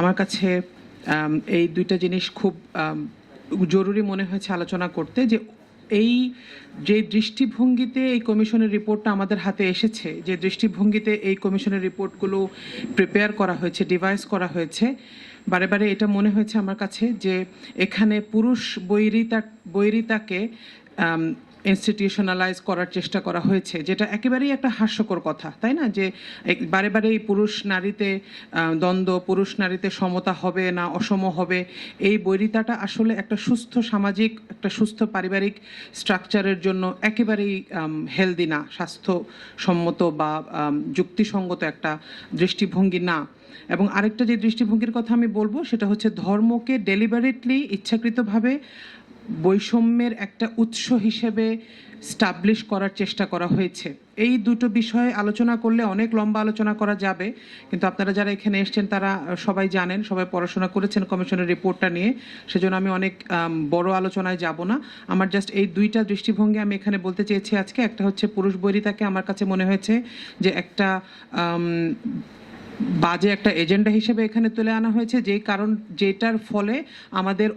আমার কাছে এই দুইটা জিনিস খুব জরুরি মনে হয়েছে আলোচনা করতে যে এই যে দৃষ্টিভঙ্গিতে এই কমিশনের রিপোর্টটা আমাদের হাতে এসেছে, যে দৃষ্টিভঙ্গিতে এই কমিশনের রিপোর্টগুলো প্রিপেয়ার করা হয়েছে, ডিভাইস করা হয়েছে, বারে বারে এটা মনে হয়েছে আমার কাছে যে এখানে পুরুষ বৈরিতা, বৈরিতাকে ইনস্টিটিউশনালাইজ করার চেষ্টা করা হয়েছে, যেটা একেবারেই একটা হাস্যকর কথা, তাই না? যে বারে বারে এই পুরুষ নারীতে দ্বন্দ্ব, পুরুষ নারীতে সমতা হবে না অসম হবে, এই বৈরিতাটা আসলে একটা সুস্থ সামাজিক, একটা সুস্থ পারিবারিক স্ট্রাকচারের জন্য একেবারেই হেলদি না, স্বাস্থ্যসম্মত বা যুক্তিসঙ্গত একটা দৃষ্টিভঙ্গি না। এবং আরেকটা যে দৃষ্টিভঙ্গির কথা আমি বলব, সেটা হচ্ছে ধর্মকে ডেলিভারেটলি ইচ্ছাকৃতভাবে বৈষম্যের একটা উৎস হিসেবে স্টাবলিশ করার চেষ্টা করা হয়েছে। এই দুটো বিষয়ে আলোচনা করলে অনেক লম্বা আলোচনা করা যাবে, কিন্তু আপনারা যারা এখানে এসছেন তারা সবাই জানেন, সবাই পড়াশোনা করেছেন কমিশনের রিপোর্টটা নিয়ে, সেজন্য আমি অনেক বড় আলোচনায় যাব না। আমার জাস্ট এই দুইটা দৃষ্টিভঙ্গি আমি এখানে বলতে চেয়েছি আজকে। একটা হচ্ছে পুরুষ বৈরিতাকে আমার কাছে মনে হয়েছে যে একটা বাজে একটা এজেন্ডা হিসেবে এখানে তুলে আনা হয়েছে যে কারণ, যেটার ফলে আমাদের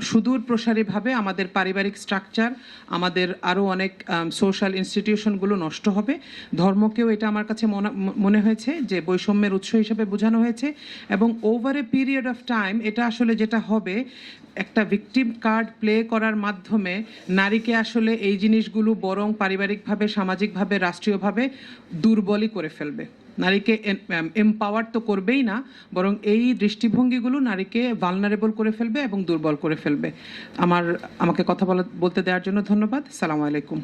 সুদূর প্রসারীভাবে আমাদের পারিবারিক স্ট্রাকচার আমাদের আরও অনেক সোশ্যাল ইনস্টিটিউশনগুলো নষ্ট হবে। ধর্মকেও এটা আমার কাছে মনে- মনে হয়েছে যে বৈষম্যের উৎস হিসেবে বোঝানো হয়েছে এবং over a period of time এটা আসলে যেটা হবে, একটা ভিকটিম কার্ড প্লে করার মাধ্যমে নারীকে আসলে এই জিনিসগুলো বরং পারিবারিকভাবে, সামাজিকভাবে, রাষ্ট্রীয়ভাবে দুর্বলই করে ফেলবে। নারীকে এম্পাওয়ার তো করবেই না, বরং এই দৃষ্টিভঙ্গিগুলো নারীকে ভালনারেবল করে ফেলবে এবং দুর্বল করে ফেলবে। আমার, আমাকে কথা বলা, বলতে দেওয়ার জন্য ধন্যবাদ। সালাম আলাইকুম।